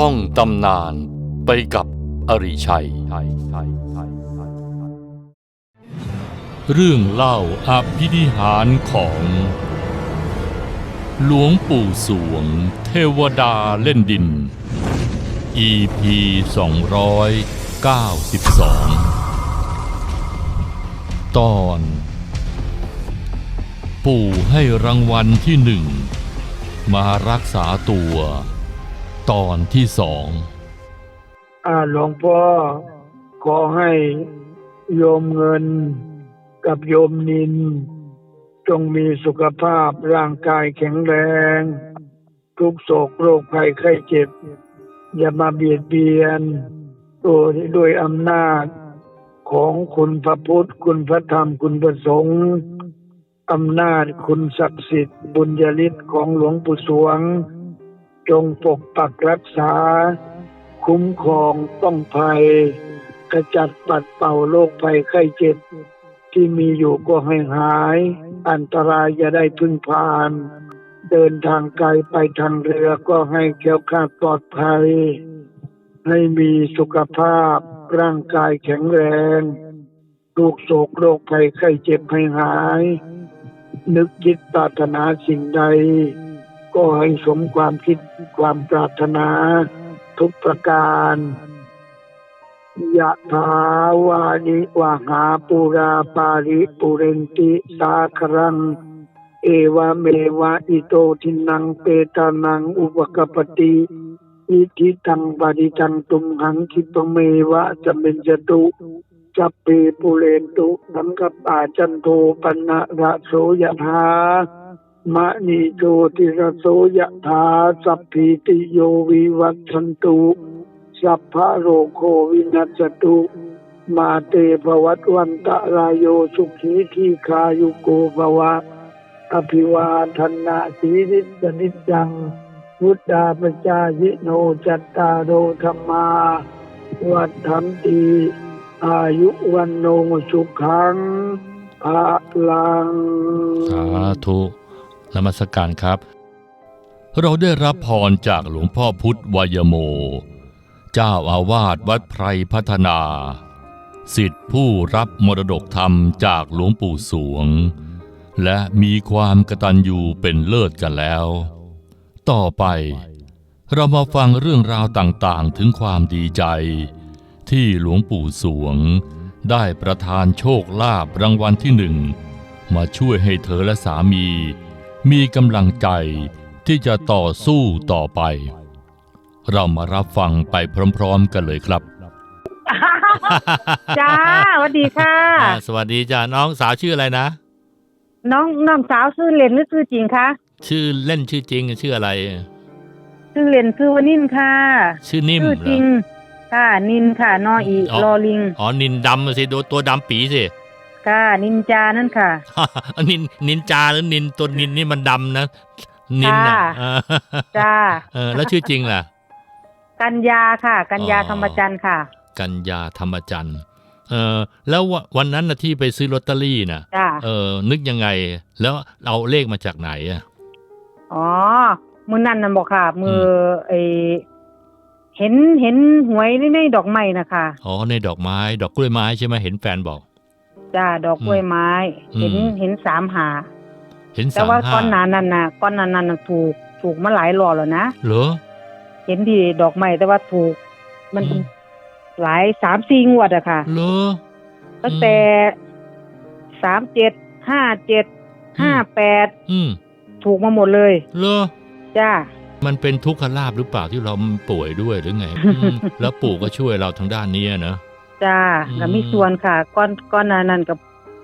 ท่องตำนานไปกับอริชัย เรื่องเล่าอภินิหารของ หลวงปู่สวง เทวดาเล่นดิน EP 292 ตอน ปู่ให้รางวัลที่หนึ่งมารักษาตัว ตอนที่สองอาหลวงพ่อขอให้โยมเงินกับโยมนิน จงมีสุขภาพร่างกายแข็งแรง ทุกโศกโรคภัยไข้เจ็บ อย่ามาเบียดเบียนตัวด้วยอำนาจของคุณพระพุทธ คุณพระธรรมคุณพระสงฆ์อำนาจคุณศักดิ์สิทธิ์บุญญาฤทธิ์ของหลวงปู่สวง จงปกปักรักษา คุ้มครองป้องภัยกระจัดปัดเป่าโรคภัยไข้เจ็บ ที่มีอยู่ก็ให้หาย อันตรายอย่าได้พึ่งพาน เดินทางไกลไปทางเรือก็ให้แคล้วคลาดปลอดภัย ให้มีสุขภาพร่างกายแข็งแรงลูกโศกโรคภัยไข้เจ็บให้หาย นึกคิดปรารถนาสิ่งใด ก็ให้สมความคิดความปรารถนา ทุกประการยะถาวานิวาหาปุราปาริปุเรนติสาครัง เอวเมวะอิโตทินังเปตานังอุปกปปติอิทิตังปฏิตังตุมหังคิปเมวะจะเป็นจตุจัปเปปุเรนตุสังกปาจันโทปนะระโสยะถา มะนีโชติระโสยะถาสัพพิติโยวิวัตชันตุสัพพะโรโควินัสตุมาเตภวัตวันตะรายโยสุขีทีคายุโกภวะอภิวาทนาสีริสนิจจังวุฒาปจายิโนจัตตาโอธรรมาวัฏฐันตีอายุวันโนสุขังภาลังสาธุ นมัสการครับ เราได้รับพรจากหลวงพ่อพุทธวายโม เจ้าอาวาสวัดไพรพัฒนา สิทธิผู้รับมรดกธรรมจากหลวงปู่สวง และมีความกตัญญูเป็นเลิศกันแล้ว ต่อไปเรามาฟังเรื่องราวต่างๆ ถึงความดีใจ ที่หลวงปู่สวง ได้ประทานโชคลาภรางวัลที่หนึ่ง มาช่วยให้เธอและสามี มีกำลังใจที่จะต่อสู้ต่อไป เรามารับฟังไปพร้อมๆกันเลยครับ จ้าสวัสดีค่ะ อ่าสวัสดีจ้าน้องสาวชื่ออะไรนะ น้องน้องสาวชื่อเล่นหรือชื่อจริงคะชื่อเล่นชื่อจริงชื่ออะไร ชื่อเล่นชื่อวานินค่ะชื่อนิ่มชื่อเหรจริอง ค่ะ นินค่ะนออีอ๋อ รอลิง อ๋อนินดำสิดูตัวดำปีสิ ค่ะ นินจานั่นค่ะ นินนินจาหรือนินตัวนินนี่มันดำนะ นินนะค่ะเออจ้าเออแล้วชื่อจริงล่ะ กัญญาค่ะ กัญญาอ๋อธรรมจันทร์ค่ะ กัญญาธรรมจันทร์เออแล้ววะวันนั้นนะที่ไปซื้อลอตเตอรี่นะจ้าเออ นึกยังไง แล้วเอาเลขมาจากไหนอะอ๋อมือนั่นนั่นบอกค่ะ มือไอเห็นเห็นหวยในในดอกไม้นะคะอ๋อในดอกไม้ ดอกกล้วยไม้ใช่ไหมเห็นแฟนบอก จ้าดอกกล้วยไม้อืมเห็นเห็นสามหา เห็นแต่สามว่าห้าก้อนหนานั้นน่ะก้อนหนานั้นน่ะถูกถูกมาหลายรอบแล้วนะเหรอเห็นที่ดอกไม้แต่ว่าถูก มันอืมหลายสามสี่งวดอะค่ะเหรอตั้งแต่สามเจ็ดห้าเจ็ดห้าแปดอืมถูกมาหมดเลยเหรอจ้ามันเป็นทุกขลาบหรือเปล่าที่เราป่วยด้วยหรือไงอืมแล้วปู่ก็ช่วยเราทางด้านนี้เนอะ จ้าอืม ก็มีส่วนค่ะก้อนก้อนหนานั้นกับ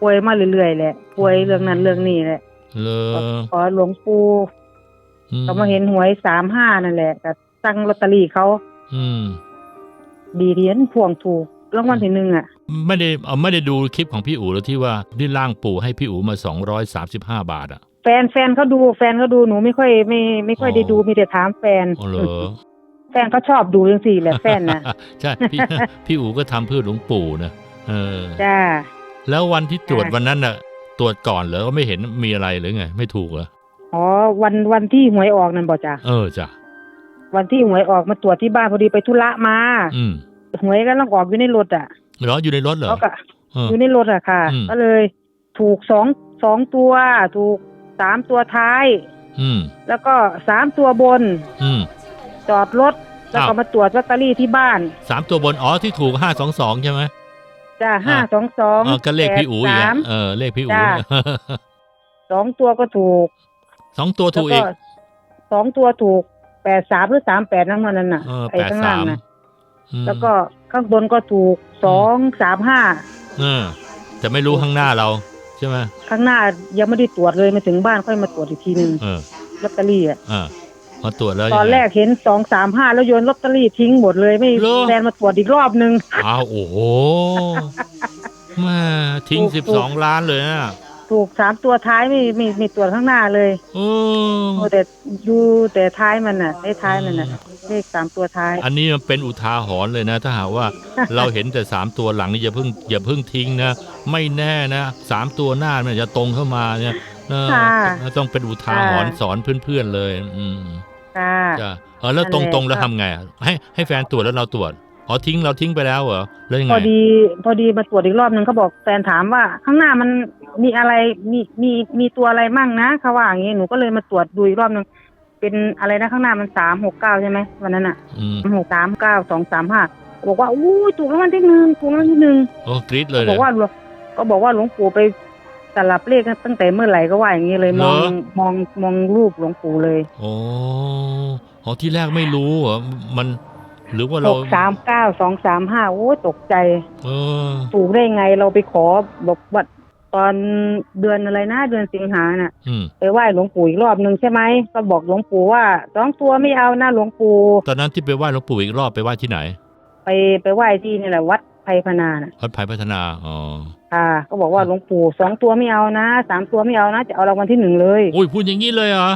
ป่วยมาเรื่อยๆแหละป่วยเรื่องนั้นเรื่องนี้แหละเลอขอหลวงปู่อืก็มาเห็นหวยสามห้านั่นแหละก็ตั้งลอตเตอรี่เขาอืม ดีเทียนพวงถูกรางวัลที่หนึ่งอะไม่ได้เอาไม่ได้ดูคลิปของพี่อู๋แล้วที่ว่าที่ร่างปู่ให้พี่อู๋มาสองร้อยสามสิบห้าบาทอะ แฟนแฟนเขาดูแฟนเขาดูหนูไม่ค่อยไม่ไม่ค่อยอ๋อได้ดูมีแต่ถามแฟน อ๋อเหรอ แฟนเขาชอบดูจังสี่แหละแฟนนะใช่พี่พี่อู๋ก็ทำเพื่อหลวงปู่นะเออจ้าแล้ววันที่ตรวจจ้ะวันนั้นน่ะ ตรวจก่อนเหรอก็ไม่เห็นมีอะไรหรือไง ไม่ถูกเหรออ๋อวันวันที่หวยออกนั่นบ่จ้ะเออจ้ะวันที่หวยออกมาตรวจที่บ้านพอดีไปธุระมา อืมหวยก็ต้องออกอยู่ในรถอะเหรออยู่ในรถเหรอเขาก็เอออยู่ในรถอะค่ะอืมก็เลย ถูกสองสองตัว ถูกสามตัวท้าย อืมแล้วก็สามตัวบน อืม จอดรถ แล้วก็อ้าวมาตรวจลอตเตอรี่ที่บ้านสามตัวบนอ๋อที่ถูกห้าสองสองใช่ไหมจ้าห้าสองสองเออก็เลขพี่อู๋อีกสาอะมเออเลขพี่อู๋จ้าเนี่ยสองตัวก็ถูกสองตัวถูกแล้อีวกสองตัวถูกแปดสามหรือสามแปดนั่นมันนั่นน่ะเออไอ้แปดข้างสาล่างมน่ะแล้วก็ข้างบนก็ถูกสองสามห้าเออแต่ไม่รู้ข้างหน้าเราใช่ไหมข้างหน้ายังไม่ได้ตรวจเลยมาถึงบ้านค่อยมาตรวจอีกทีหนึ่งเออลอตเตอรี่อะอ่า มาตรวจแล้วตอนยังไงแรกเห็นสองสามห้าแล้วโยนลอตเตอรี่ทิ้งหมดเลยไม่เหรอแลนมาตรวจอีกรอบนึง อ้าวโอ้โหแม่ทิ้งถูก สิบถูสกองล้านเลยนะถูกสามตัวท้ายไม่ไม่ไม่ตรวจข้างหน้าเลยเออโอ้แต่ดูแต่ท้ายมันน่ะได้ท้ายมันน่ะเลขสามตัวท้าย อันนี้มันเป็นอุทาหรณ์เลยนะ ถ้าหากว่า เราเห็นแต่สามตัวหลังนี่อย่าเพิ่งอย่าเพิ่งทิ้งนะ ไม่แน่นะสามตัวหน้ามันจะตรงเข้ามาเนี่ยเออค่ะต้องเป็นอุทาหรณ์ค่ะ สอนเพื่อนๆเลย อืม ค่ะ จ้ะเออแล้วนั่ตนแหละรงๆแล้วทำไงอะให้ให้แฟนตรวจแล้วเราตรวจอ๋อทิ้งเราทิ้งไปแล้วเหรอแล้วยังพไงอดี พอดีมาตรวจอีกรอบนึงเขาบอกแฟนถามว่า ข้างหน้ามันมีอะไรมีมีมีตัวอะไรมั่งนะเขาว่าอย่างงี้หนูก็เลยมาตรวจดูอีกรอบนึงเป็นอะไรนะข้างหน้ามันสามหกเก้าใช่ไหมวันนั้นอะอืมหกสามเก้าสองสามห้าบอกว่าอู้ยถูกรางวัลที่หนึ่งถูกรางวัลที่หนึ่ง โอ้กรี๊ดเลยบเลอยกว่าหลวงก็บอกว่าหลวงปู่ไป สลับเลขตั้งแต่เมื่อไหร่ก็ว่าอย่างนี้เลยมองเหรอมองมองรูปหลวงปู่เลยโอ้อ๋อที่แรกไม่รู้เหรอมัน หรือว่าหเรากสามเก้าสองสามห้าโอ้ยตกใจเออถูกได้ไงเราไปขอบอกว่าตอนเดือนอะไรนะเดือนสิงหาน่ะอืมไปไหว้หลวงปู่อีกรอบหนึ่งใช่ไหมก็บอกหลวงปู่ว่าสองตัวไม่เอานะหลวงปู่ตอนนั้นที่ไปไหว้หลวงปู่อีกรอบไปไหว้ที่ไหน ไปไปไหว้ที่นี่แหละวัดไพพนาน่ะวัดไผ่พัฒนาอ๋อ ค่ะ ก็บอกว่าหลวงปู่สองตัวไม่เอานะสามตัวไม่เอานะ จะเอารางวัลที่หนึ่งเลยอุ้ยพูดอย่างนี้เลยเหรอ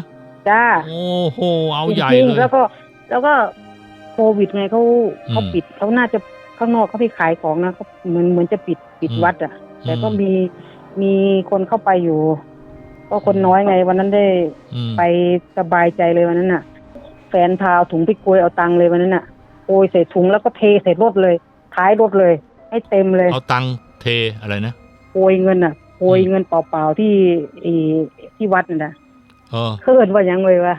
จ้าโอ้โหเอาใหญ่จริงเลๆยแล้วก็ แล้วก็โควิดไงเขาอืมเขาปิดเขาน่าจะข้างนอกเขาไปขายของนะเขาเหมือนเหมือนจะปิดปิดอืมวัดอะ แต่ก็อืมมีมีคนเข้าไปอยู่ ก็คนน้อยไง วันนั้นได้อืมไปสบายใจเลยวันนั้นน่ะ แฟนพาเอาถุงไปโกยเอาตังค์เลยวันนั้นน่ะโกยใส่ถุงแล้วก็เทใส่รถเลยท้ายรถเลย ให้เต็มเลยเอาตังค์เทอะไรนะโกยเงินน่ะโกยเงินเปล่าๆที่ไอ้ที่วัดน่ะนะเออเคินว่าหยังเลยวะ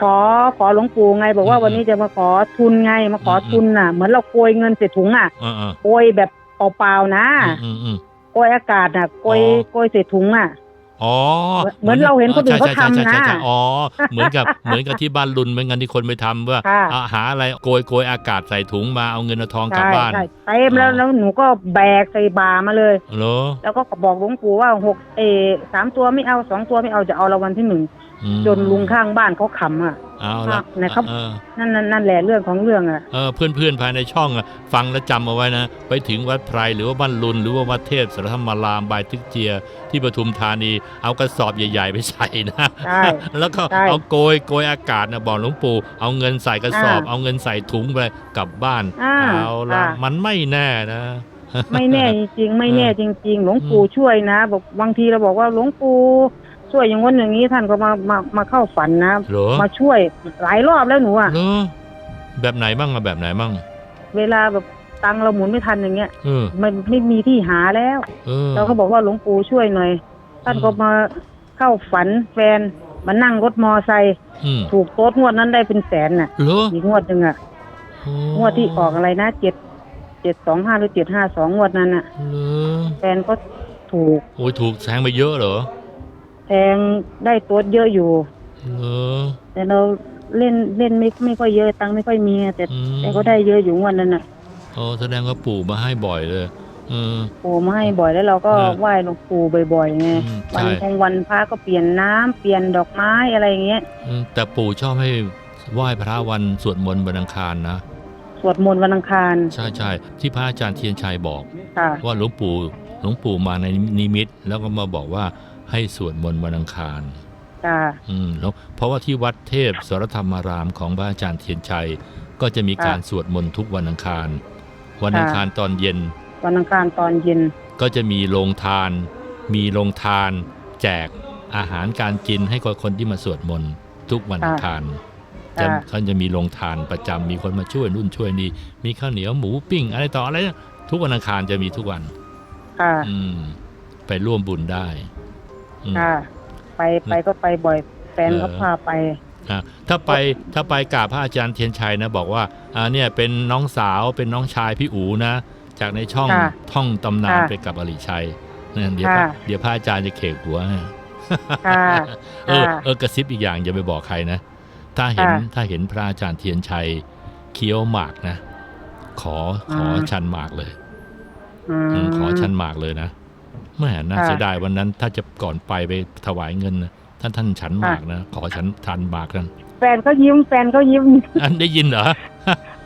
ขอขอหลวงปู่ไง บอกว่าอืมวันนี้จะมาขอทุนไงมาขออมทุนน่ะ เหมือนเราโกยเงินใส่ถุงอะเออเออโกยแบบเปล่าๆนะอืมอืม โกยอากาศน่ะโกยอ๋อ โกยใส่ถุงอะ อ๋อเหมือนเราเห็นคนอื่นเขาทำนะใช่ใช่ใช่ใช่อ๋อเหมือนกับเหมือนกับที่บ้านลุนเหมือนกันที่คนไปทำว่าค่ะเอาหาอะไรโกยโกยอากาศใส่ถุงมาเอาเงินเอาทองกลับใช่บ้านใช่เต็มแล้วอ๋อแล้วหนูก็แบกใส่บามาเลยเหรอแล้วก็บอกหลวงปู่ว่าหกเออสามตัวไม่เอาสองตัวไม่เอาจะเอารางวัลที่หนึ่งอืมจนลุงข้างบ้านเขาขำอะ เอาละนะครับเออนั่นนั่นนั่นแหละเรื่องของเรื่องอะเออเพื่อนๆภายในช่องอะฟังแล้วจำเอาไว้นะ ไปถึงวัดไพรหรือว่าบ้านลุนหรือว่าวัดเทพสรธรรมารามบายทึกเจีย ที่ปทุมธานีเอากระสอบใหญ่ ๆ ไปใส่นะใช่แล้วก็ใช่เอาโกยโกยอากาศนะบอกหลวงปู่เอาเงินใส่กระสอบอ่าเอาเงินใส่ถุงไปกลับบ้านอ่าเอาละอ่ามันไม่แน่นะไม่แน่จริงๆ ไม่แน่เออจริง ๆ หลวงปู่อืมช่วยนะบอกบางทีเราบอกว่าหลวงปู่ ช่วยอย่างง้นอย่างนี้ท่านก็มามามาเข้าฝันนะเหรอมาช่วยหลายรอบแล้วหนูอะเหรอแบบไหนบ้างอะแบบไหนบ้างเวลาแบบตังค์เราหมุนไม่ทันอย่างเงี้ยเออมันไม่มีที่หาแล้วเออเราก็บอกว่าหลวงปู่ช่วยหน่อย ท่านก็มาเข้าฝันแฟนมานั่งรถมอไซค์อืมถูกโต๊ดงวดนั้นได้เป็นแสนน่ะเหรออีกงวดหนึ่งอะโอ้งวดที่ออกอะไรนะเจ็ดเจ็ดสองห้าหรือเจ็ดห้าสองงวดนั้นอะเหรอแฟนก็ถูกโอ้ยถูกแซงไปเยอะเหรอ แทงได้โต๊ดเยอะอยู่เหรอแต่เราเล่นเล่นไม่ไม่ค่อยเยอะตังค์ไม่ค่อยมีแต่ อืม แต่ก็ได้เยอะอยู่งวันนั้นน่ะโอ้แสดงว่าปู่มาให้บ่อยเลย เออ ปู่มาให้บ่อยแล้วเราก็เออไหว้หลวงปู่บ่อยๆไงอืมวันใช่ ของวันพระก็เปลี่ยนน้ำเปลี่ยนดอกไม้อะไรอย่างเงี้ยอืมแต่ปู่ชอบให้ไหว้พระวันสวดมนต์วันอังคารนะ สวดมนต์วันอังคารใช่ใช่ที่พระอาจารย์เทียนชัยบอก ค่ะว่าหลวงปู่หลวงปู่มาในนิมิต แล้วก็มาบอกว่า ให้สวดมนต์วันอังคาร จ้า อืมแล้วเพราะว่าที่วัดเทพสรธรรมารามของพระอาจารย์เทียนชัย ก็จะมีการสวดมนต์ทุกวันอังคาร วันอังคารตอนเย็นวันอังคารตอนเย็น ก็จะมีโรงทาน มีโรงทาน แจกอาหารการกินให้กับคนที่มาสวดมนต์ทุกวันอังคารจะค่ะ เขาจะมีโรงทานประจำมีคนมาช่วยนู่นช่วยนี่มีข้าวเหนียวหมูปิ้ง อะไรต่ออะไรเนี่ยทุกวันอังคารจะมีทุกวัน ค่ะ อืม ไปร่วมบุญได้ อืม ค่ะ ไปไปก็ไปบ่อยแฟนเออเขาพาไป อะถ้าไปถ้าไปกราบพระอาจารย์เทียนชัยนะบอกว่าอ่าเนี่ยเป็นน้องสาวเป็นน้องชายพี่อูนะ จากในช่องค่ะท่องตำนานค่ะไปกับอริชัยนั่นเดี๋ยวพระค่ะเดี๋ยวพระอาจารย์จะเขกหัวให้ค่ะเออค่ะเออกระซิบอีกอย่างอย่าไปบอกใครนะ ถ้าเห็นค่ะถ้าเห็นพระอาจารย์เทียนชัยเคี้ยวหมากนะ ขอขออืมชันหมากเลยอืมอืมขอชันหมากเลยนะ แม่น่าค่ะเสียดายวันนั้น ถ้าจะก่อนไปไปถวายเงินนะท่านท่านฉันหมากนะขอฉันทันหมากกันแฟนเขายิ้มแฟนเขายิ้มอันได้ยินเหรอ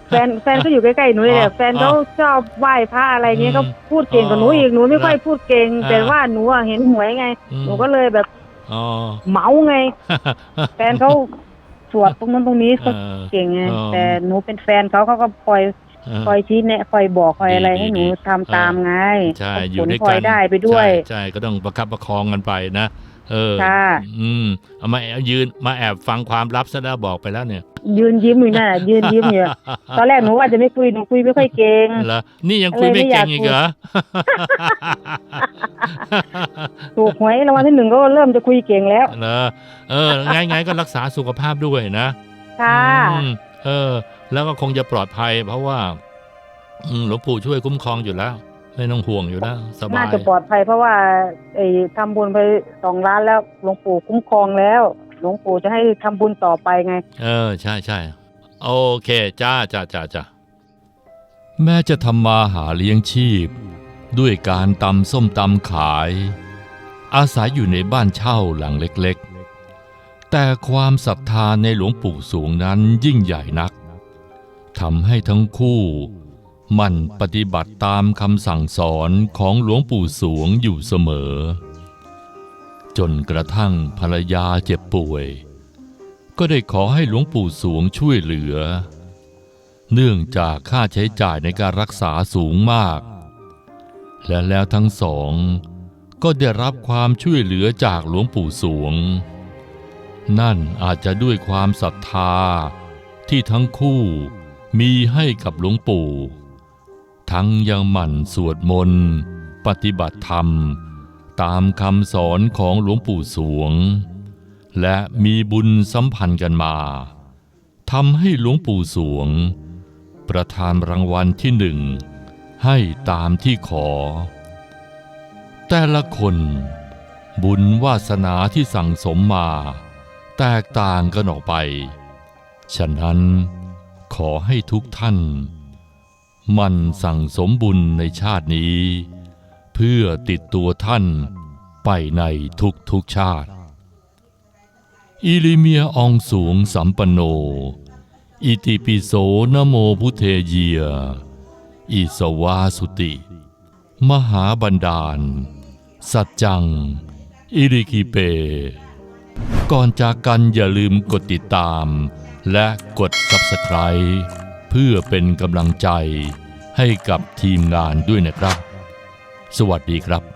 แฟนแฟนก็อยู่ใกล้ๆหนูเลยแหอ๋ละอแฟนเขาชอบไหว้พระอะไรเงี้ยอืมเขาพูดเก่งกว่าหนูอีกหนูไม่ค่อยพูดเก่งอ่าแต่ว่าหนูอะเห็นหวยไงอืมหนูก็เลยแบบอ๋อเหมาไง แฟนเขาสวดตรงนั้นตรงนี้เขาเออเก่งไงอ๋อแต่หนูเป็นแฟนเขาเขาก็คอยเออ คอยชี้แนะคอยบอกคอยอะไรดีให้หนูดีทำตามไงใช่ก็อยู่ผลด้วยพลกัอยนได้ไปด้วยใช่ใช่ก็ต้องประคับประคองกันไปนะเออค่ะอืมเอามาเอายืนมาแอบฟังความลับซะแล้วบอกไปแล้วเนี่ย ยืนยิ้มอยู่นั่นน่ะยืนยิ้มอยู่ตอนแรกหนูว่าจะไม่คุยหนูคุยไม่ค่อยเก่งเหรอนี่ยังคุยเลยไม่ไม่อเก่ยากงอีกคุยเหรอถูกหวยรางวัลที่หนึ่งก็เริ่มจะคุยเก่งแล้วเหรอเออไงไงก็รักษาสุขภาพด้วยนะค่ะอืม เออ แล้วก็คงจะปลอดภัย เพราะว่าอืมหลวงปู่ช่วยคุ้มครองอยู่แล้ว ไม่ต้องห่วงอยู่แล้วสบาน่ายจะปลอดภัยเพราะว่าไอ้ทำบุญไปสองล้านแล้วหลวงปู่คุ้มครองแล้ว หลวงปู่จะให้ทำบุญต่อไปไง เออ ใช่ใช่โอเคจ้าจ้าจ้าจ้าแม้จะทำมาหาเลี้ยงชีพ ด้วยการตำส้มตำขาย อาศัยอยู่ในบ้านเช่าหลังเล็กๆ แต่ความศรัทธาในหลวงปู่สวงนั้นยิ่งใหญ่นักทำให้ทั้งคู่มั่นปฏิบัติตามคำสั่งสอนของหลวงปู่สวงอยู่เสมอ จนกระทั่งภรรยาเจ็บป่วย ก็ได้ขอให้หลวงปู่สวงช่วยเหลือ เนื่องจากค่าใช้จ่ายในการรักษาสูงมาก และแล้วทั้งสอง ก็ได้รับความช่วยเหลือจากหลวงปู่สวง นั่นอาจจะด้วยความศรัทธา ที่ทั้งคู่มีให้กับหลวงปู่ ทั้งยังหมั่นสวดมนต์ ปฏิบัติธรรม ตามคำสอนของหลวงปู่สวง และมีบุญสัมพันธ์กันมาทำให้หลวงปู่สวง ประทานรางวัลที่หนึ่งให้ตามที่ขอ แต่ละคนบุญวาสนาที่สั่งสมมา แตกต่างกันออกไป ฉะนั้นขอให้ทุกท่าน มันสั่งสมบุญในชาตินี้ เพื่อติดตัวท่านไปในทุกทุกๆชาติ อิลิเมียอองสูงสัมปันโน อิติปิโสนโมพุเทเยีย อิสวาสุติ มหาบันดาล สัจจัง อิริกิเป ก่อนจากกันอย่าลืมกดติดตาม และกด Subscribe เพื่อเป็นกำลังใจให้กับทีมงานด้วยนะครับ สวัสดีครับ